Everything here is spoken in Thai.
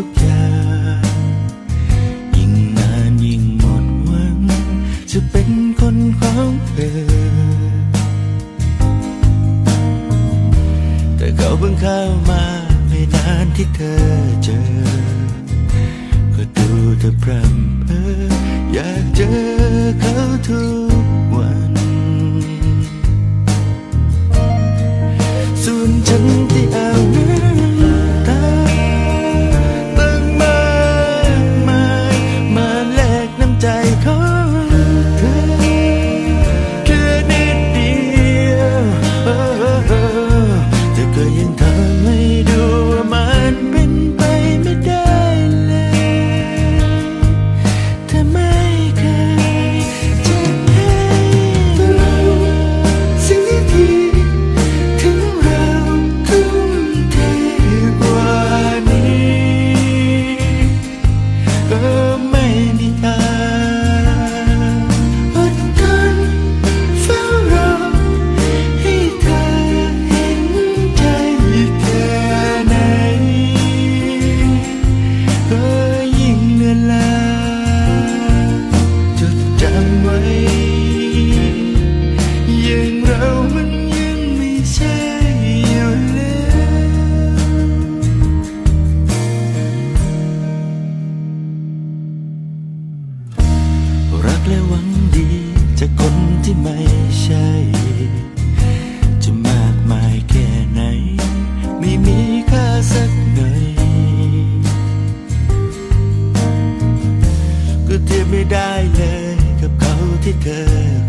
ทุกอย่าง ยิ่งนานยิ่งหมดหวัง จะเป็นคนของเธอ แต่เขาเพิ่งเข้ามาไม่นานที่เธอเจอ ก็ดูเธอพรำเพ้ออยากเจอเขาทุก และหวังดีจากคนที่ไม่ใช่ จะมากมายแค่ไหน ไม่มีค่าสักหน่อย ก็เทียบไม่ได้เลยกับเขาที่เธอ